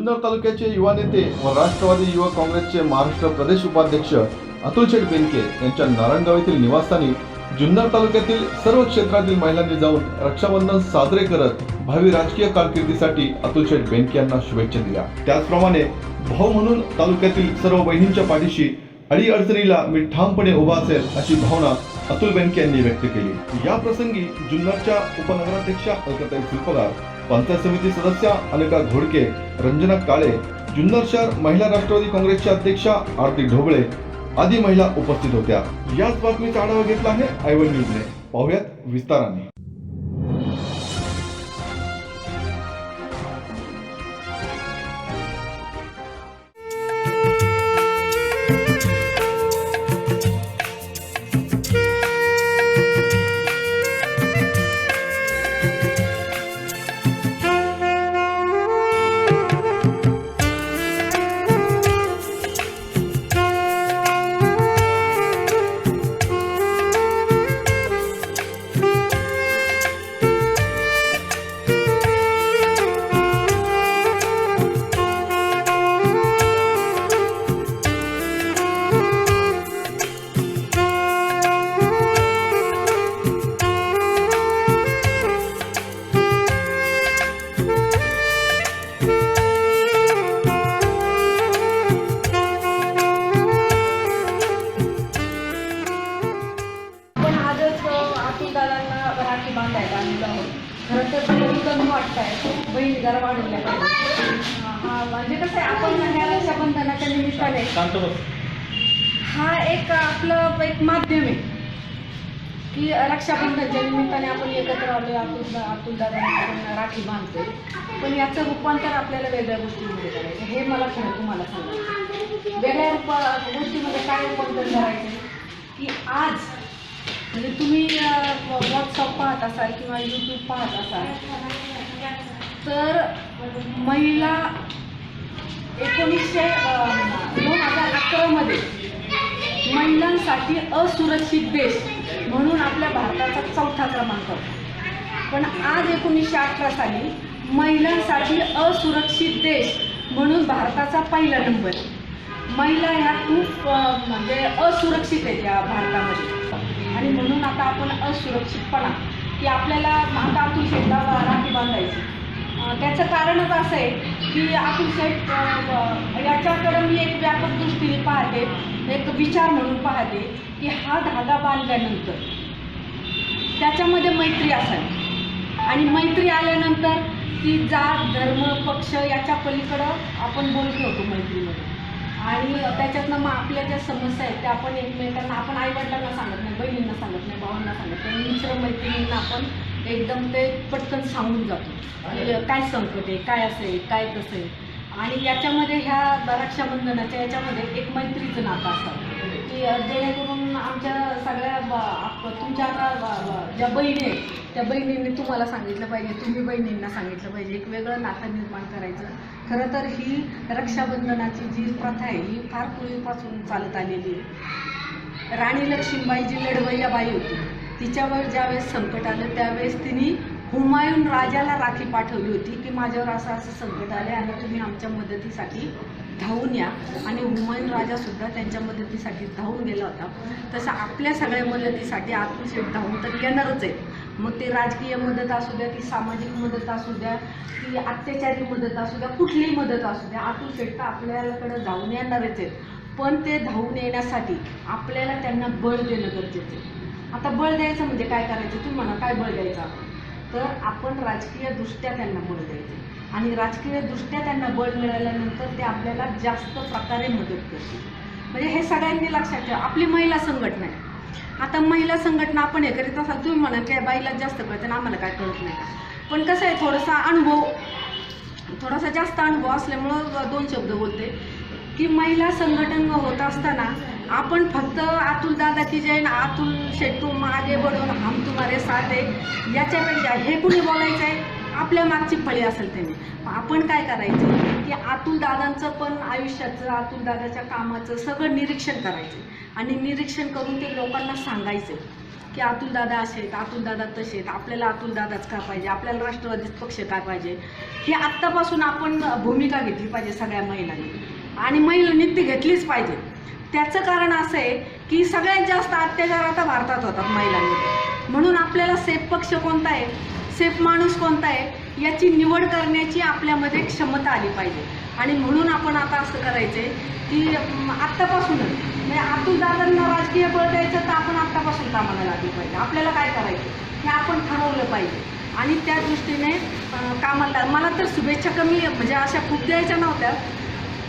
जुन्नर तालुक्याचे युवा नेते व राष्ट्रवादी युवक काँग्रेसचे महाराष्ट्र प्रदेश उपाध्यक्ष अतुल शेठ बेनके यांच्या नारायणगाव येथील निवासस्थानी जुन्नर तालुक्यातील सर्व क्षेत्रातील महिलांनी जाऊन रक्षाबंधन साजरे करत भावी राजकीय कारकिर्दीसाठी अतुल शेठ बेनके यांना शुभेच्छा दिल्या. त्याचप्रमाणे भाऊ म्हणून तालुक्यातील सर्व बहिणींच्या पाठीशी अडीअडचणीला मी ठामपणे उभा असेल अशी भावना अतुल बेनके यांनी व्यक्त केली. या प्रसंगी जुन्नरच्या उपनगराध्यक्षा अलकाताई फुलपगार पंचायत समिती सदस्या अनिता घोडके रंजना काळे जुन्नर शहर महिला राष्ट्रवादी काँग्रेसच्या अध्यक्षा आरती ढोबळे आदी महिला उपस्थित होत्या. याच बातमीचा आढावा घेतला आहे आयवन न्यूजने. पाहुयात विस्ताराने. बहिणी कमी वाटत आहे बहिणी जरा वाढवल्या हा म्हणजे कसं आहे आपण ह्या रक्षाबंधनाच्या निमित्ताने हा एक आपलं एक माध्यम आहे. की रक्षाबंधनच्या निमित्ताने आपण एकत्र आलो अतुल अतुल दादांना आपण राखी बांधतोय. पण याचं रूपांतर आपल्याला वेगळ्या गोष्टींमध्ये करायचं हे मला खरं तुम्हाला सांगायचं वेगळ्या रूपा गोष्टीमध्ये काय रूपांतर करायचं की आज म्हणजे तुम्ही व्हॉट्सअप पाहत असाल किंवा यूट्यूब पाहत असाल तर महिला एकोणीसशे दोन हजार अकरामध्ये महिलांसाठी असुरक्षित देश म्हणून आपल्या भारताचा चौथा क्रमांक. पण आज एकोणीसशे अठरा साली महिलांसाठी असुरक्षित देश म्हणून भारताचा पहिला नंबर. महिला ह्या खूप म्हणजे असुरक्षित आहेत या भारतामध्ये. आणि म्हणून आता आपण असुरक्षितपणा की आपल्याला आता अतुल शेठला त्याचं कारणच असं आहे की अतिशय याच्याकडं मी एक व्यापक दृष्टीने पाहते एक विचार म्हणून पाहते की हा धागा बांधल्यानंतर त्याच्यामध्ये मैत्री असावी. आणि मैत्री आल्यानंतर ती जात धर्म पक्ष याच्या पलीकडं आपण बोलतो होतो मैत्रीमध्ये. आणि त्याच्यातनं मग आपल्या ज्या समस्या आहेत त्या आपण एकमेकांना आपण आईवडिलांना सांगत नाही बहिणींना सांगत नाही भावांना सांगत नाही मित्र मैत्रिणींना आपण एकदम ते पटकन सांगून जातो. की काय संकट आहे काय असं आहे काय कसं आहे? आणि याच्यामध्ये ह्या रक्षाबंधनाच्या याच्यामध्ये एक मैत्रीचं नातं असतं. की जेणेकरून आमच्या सगळ्या तुमच्या आता ब- ब- ज्या बहिणी आहेत त्या बहिणींनी तुम्हाला सांगितलं पाहिजे तुम्ही बहिणींना सांगितलं पाहिजे. एक वेगळं नातं निर्माण करायचं. खरं तर ही रक्षाबंधनाची जी प्रथा आहे ही फार पूर्वीपासून चालत आलेली आहे. राणी लक्ष्मीबाई जी लढवय्याबाई होती. तिच्यावर ज्यावेळेस संकट आलं त्यावेळेस तिने हुमायून राजाला राखी पाठवली होती की माझ्यावर असं असं संकट आले आणि तुम्ही आमच्या मदतीसाठी धावून या. आणि हुमायून राजासुद्धा त्यांच्या मदतीसाठी धावून गेला होता. तसं आपल्या सगळ्या मदतीसाठी अतुल धावून तर येणारच आहे मग ते राजकीय मदत असू द्या ती सामाजिक मदत असू द्या ती अत्याचारी मदत असू द्या कुठलीही मदत असू द्या आतून शेठ तर आपल्याकडे धावून येणारच आहेत. पण ते धावून येण्यासाठी आपल्याला त्यांना बळ देणं गरजेचं आहे. आता बळ द्यायचं म्हणजे काय करायचं? तुम्ही म्हणा काय बळ द्यायचं आपण? तर आपण राजकीयदृष्ट्या त्यांना बळ द्यायचं. आणि राजकीय दृष्ट्या त्यांना बळ मिळाल्यानंतर ते आपल्याला जास्त प्रकारे मदत करतील. म्हणजे हे सगळ्यांनी लक्षात ठेवा. आपली महिला संघटना आहे. आता महिला संघटना आपण हे करीत असाल तुम्ही म्हणा की बाईला जास्त कळतं ना आम्हाला काय कळत नाही. पण कसं आहे थोडासा अनुभव थोडासा जास्त अनुभव असल्यामुळं दोन शब्द बोलते. की महिला संघटन होत असताना आपण फक्त अतुल दादा की जैन अतुल शेट्टू मागे बडून हम तुम्हारे साथ आहे. याच्यापेक्षा हे कुणी बोलायचं आहे आपल्या मागची फळी असेल त्याने. आपण काय करायचं? की अतुल दादांचं पण आयुष्याचं अतुल दादाच्या कामाचं सगळं निरीक्षण करायचं. आणि निरीक्षण करून ते लोकांना सांगायचं की अतुल दादा असे आहेत अतुल दादा तसे आहेत. आपल्याला अतुल दादाच का पाहिजे? आपल्याला राष्ट्रवादीच पक्ष काय पाहिजे? ही आत्तापासून आपण भूमिका घेतली पाहिजे सगळ्या महिलांनी. आणि महिलांनी ती घेतलीच पाहिजे. त्याचं कारण असं आहे की सगळ्यात जास्त अत्याचार आता भारतात होतात महिलांमध्ये. म्हणून आपल्याला सेफ पक्ष कोणता आहे? सेफ माणूस कोणता आहे? याची निवड करण्याची आपल्यामध्ये क्षमता आली पाहिजे. आणि म्हणून आपण आता असं करायचं आहे की आत्तापासूनच म्हणजे आतू दादांना राजकीय बळ द्यायचं तर आपण आत्तापासून कामाला लागली पाहिजे. आपल्याला काय करायचं? हे आपण ठरवलं पाहिजे. आणि त्या दृष्टीने कामाला मला तर शुभेच्छा कमी म्हणजे अशा खूप द्यायच्या नव्हत्या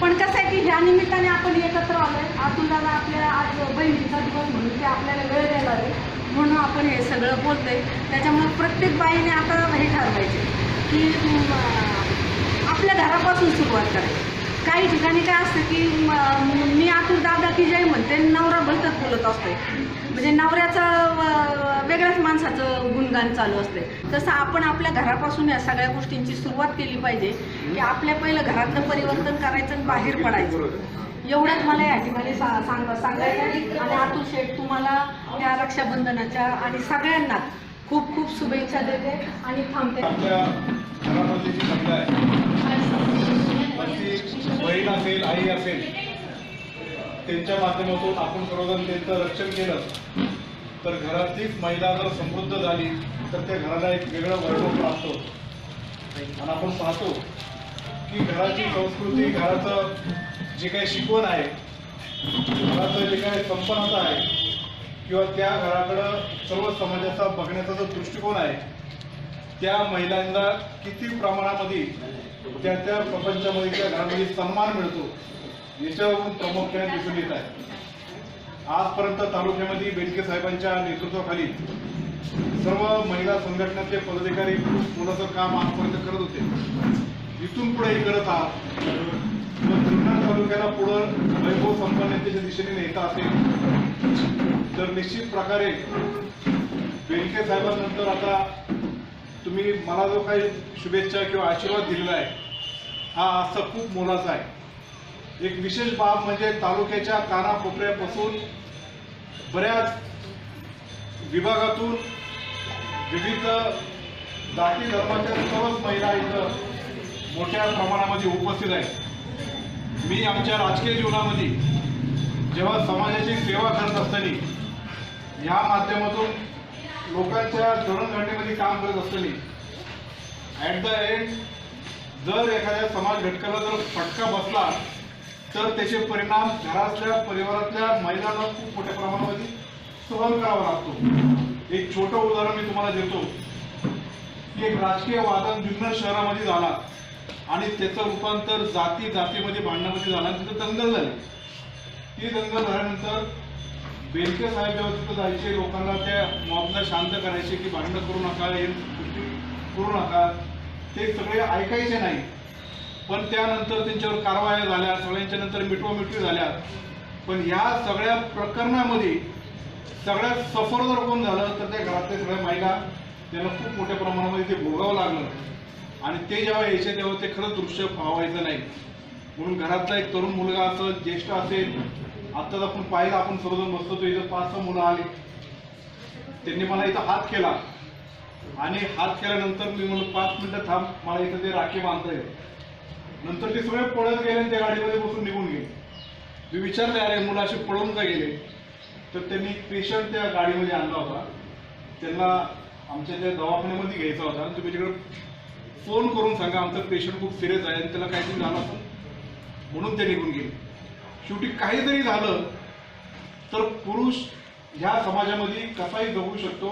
पण कसं आहे की ह्या निमित्ताने आपण एकत्र आलोय आतून दादा आपल्या आज बहिणीचा दिवस म्हणून ते आपल्याला वेळ द्यायला आहे म्हणून आपण हे सगळं बोलतोय. त्याच्यामुळे प्रत्येक बाईने आता हे ठरवायचे की आपल्या घरापासून सुरुवात करायची. काही ठिकाणी काय असतं की मी आतून दादा की जय म्हणते नवरा भलतच बोलत असते म्हणजे नवऱ्याचं वेगळ्याच माणसाचं गुणगान चालू असते तसं आपण आपल्या घरापासून या सगळ्या गोष्टींची सुरुवात केली पाहिजे की आपल्या पहिलं घरातलं परिवर्तन करायचं आणि बाहेर पडायचं. एवढंच मला या ठिकाणी सा- सांग सांगायचं आणि अतुल शेठ तुम्हाला या रक्षाबंधनाच्या आणि सगळ्यांना खूप खूप शुभेच्छा देते आणि थांबते. अगदी बहीण असेल आई असेल त्यांच्या माध्यमातून आपण सर्वजण त्यांचं रक्षण केलं. तर घरातलीच महिला जर समृद्ध झाली तर त्या घराला एक वेगळं वैभव प्राप्त होतं. आणि आपण पाहतो की घराची संस्कृती घराचं जे काही शिकवण आहे घराचं जे काही संपन्नता आहे किंवा त्या घराकडं सर्व समाजाचा बघण्याचा जो दृष्टिकोन आहे त्या महिलांना किती प्रमाणामध्ये त्या त्या प्रपंचामध्ये त्या घरामध्ये सन्मान मिळतो याच्यावरून प्रामुख्याने दिसून येत आहे? आजपर्यंत तालुक्यामध्ये बेडके साहेबांच्या नेतृत्वाखाली सर्व महिला संघटनेचे पदाधिकारी मुलाचं काम आजपर्यंत करत होते. इथून पुढे करत आहात. जुन्नर तालुक्याला पुढं वैभव संपन्नतेच्या दिशेने नेता असेल तर निश्चित प्रकारे बेलके साहेबांनंतर आता तुम्ही मला जो काही शुभेच्छा किंवा आशीर्वाद दिलेला आहे हा आजचा खूप मोलाचा आहे. एक विशेष बाब म्हणजे तालुक्याच्या कानाकोपऱ्यापासून बऱ्याच विभागातून विविध जाती धर्माच्या सर्वच महिला इथं मोठ्या प्रमाणामध्ये उपस्थित आहेत. मी आमच्या राजकीय जीवनामध्ये जेव्हा समाजाची सेवा करत असताना या माध्यमातून लोकांच्या जडणघडणीमध्ये काम करत असताना ॲट द एंड जर एखाद्या समाज घटकाला जर फटका बसला तर त्याचे परिणाम घरातल्या परिवारातल्या महिलांना खूप मोठ्या प्रमाणामध्ये सहन करावा लागतो. एक छोटं उदाहरण मी तुम्हाला देतो. की एक राजकीय वादन जुन्नर शहरामध्ये झाला आणि त्याचं रूपांतर जाती जातीमध्ये भांडणामध्ये झालं आणि तिथं दंगल झाली. ती दंगल झाल्यानंतर बेलके साहेब जेव्हा तिथं जायचे लोकांना त्या मॉबला शांत करायचे की भांडणं करू नका हे गोष्टी करू नका. ते सगळे ऐकायचे नाही. पण त्यानंतर त्यांच्यावर कारवाया झाल्या सगळ्यांच्या नंतर मिटवामिटवी झाल्या. पण ह्या सगळ्या प्रकरणामध्ये सगळ्यात सफर जर कोण झालं तर त्या घरातल्या सगळ्या महिला त्यांना खूप मोठ्या प्रमाणामध्ये ते भोगावं लागलं. आणि ते जेव्हा यायचे तेव्हा ते खरंच दृश्य पाहायचं नाही. म्हणून घरातला एक तरुण मुलगा असेल ज्येष्ठ असेल आत्ताच आपण पाहिलं आपण सर्वजण बसतो तो इथं पाच सहा मुलं आली. त्यांनी मला इथं हात केला. आणि हात केल्यानंतर मी म्हणलं पाच मिनिटं थांब मला इथं ते राखी बांधता येईल. नंतर ते सगळे पळत गेले आणि त्या गाडीमध्ये बसून निघून गेले. मी विचारले अरे मुलं असे पळून का गेले? तर त्यांनी पेशंट त्या गाडीमध्ये आणला होता. त्यांना आमच्या त्या दवाखान्यामध्ये घ्यायचा होता. आणि तुम्ही तिकडे फोन करून सांगा आमचा पेशंट खूप सिरियस आहे आणि त्याला काहीतरी झालं म्हणून ते निघून गेले. शेवटी काहीतरी झालं तर पुरुष ह्या समाजामध्ये कसाही जगू शकतो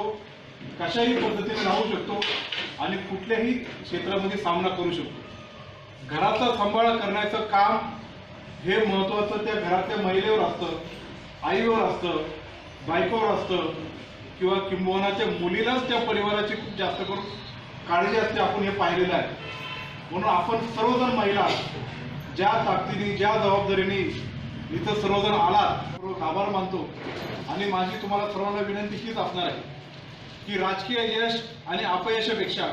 कशाही पद्धतीने राहू शकतो आणि कुठल्याही क्षेत्रामध्ये सामना करू शकतो. घराचा सांभाळ करण्याचं काम हे महत्वाचं त्या घरातल्या महिलेवर असतं आईवर असतं बायकोवर असतं किंवा किंबहुनाच्या मुलीलाच त्या परिवाराची खूप जास्त करून काळजी असते आपण हे पाहिलेलं आहे. म्हणून आपण सर्वजण महिला ज्या ताकदीने ज्या जबाबदारीने इथं सर्वजण आलात. सर्व आभार मानतो. आणि माझी तुम्हाला सर्वांना विनंती हीच असणार आहे की राजकीय यश आणि अपयशापेक्षा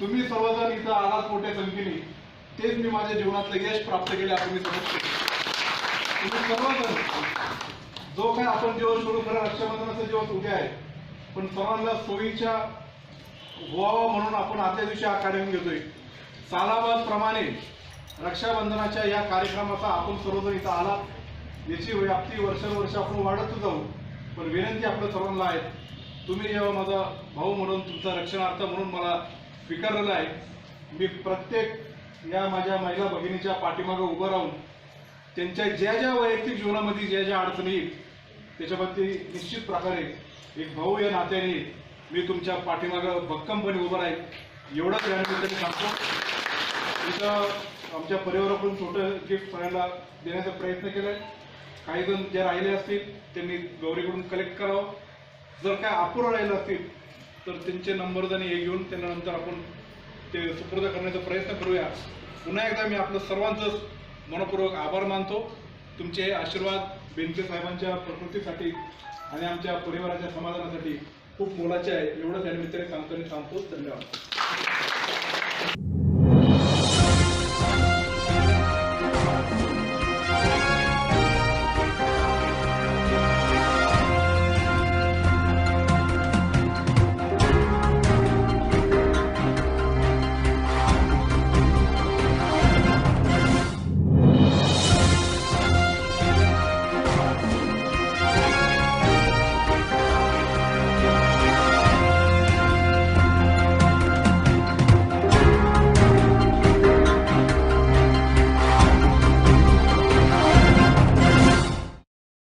तुम्ही सर्वजण इथं आलात मोठ्या संख्येने तेच मी माझ्या जीवनातलं यश प्राप्त केले असं मी समजतो. तुम्ही सर्वजण जो काय आपण दिवस सुरू करा रक्षाबंधनाचा दिवस उद्या आहे पण सर्वांना सोयीच्या व्हावं म्हणून आपण आजच्या दिवशी हा कार्यक्रम घेतोय. सालाबादप्रमाणे रक्षाबंधनाच्या या कार्यक्रमाचा आपण सर्वजण इथं आलात. याची व्याप्ती वर्षानुवर्ष आपण वाढत जाऊ. पण विनंती आपल्या सर्वांना आहे. तुम्ही जेव्हा माझा भाऊ म्हणून तुमचा रक्षणार्थ म्हणून मला स्वीकारलेला आहे मी प्रत्येक या माझ्या महिला भगिनीच्या पाठीमागं उभं राहून त्यांच्या ज्या ज्या वैयक्तिक जीवनामध्ये ज्या ज्या अडचणी येईल त्याच्याबद्दल निश्चित प्रकारे एक भाऊ या नात्याने मी तुमच्या पाठीमागं भक्कमपणे उभं राहील. एवढंच या निमित्ताने सांगतो. इथं आमच्या परिवाराकडून छोटं गिफ्ट सगळ्यांना देण्याचा प्रयत्न केलाय. काही जण जे राहिले असतील त्यांनी गौरीकडून कलेक्ट करावं. जर काय अपुरं राहिलं असतील तर त्यांचे नंबर आणि हे घेऊन त्यांना नंतर आपण ते सुपूर्द करण्याचा प्रयत्न करूया. पुन्हा एकदा मी आपलं सर्वांचं मनपूर्वक आभार मानतो. तुमचे आशीर्वाद बेनके साहेबांच्या प्रकृतीसाठी आणि आमच्या परिवाराच्या समाधानासाठी खूप मोलाचे आहे. एवढंच या निमित्ताने सांगतो आणि सांगतो धन्यवाद.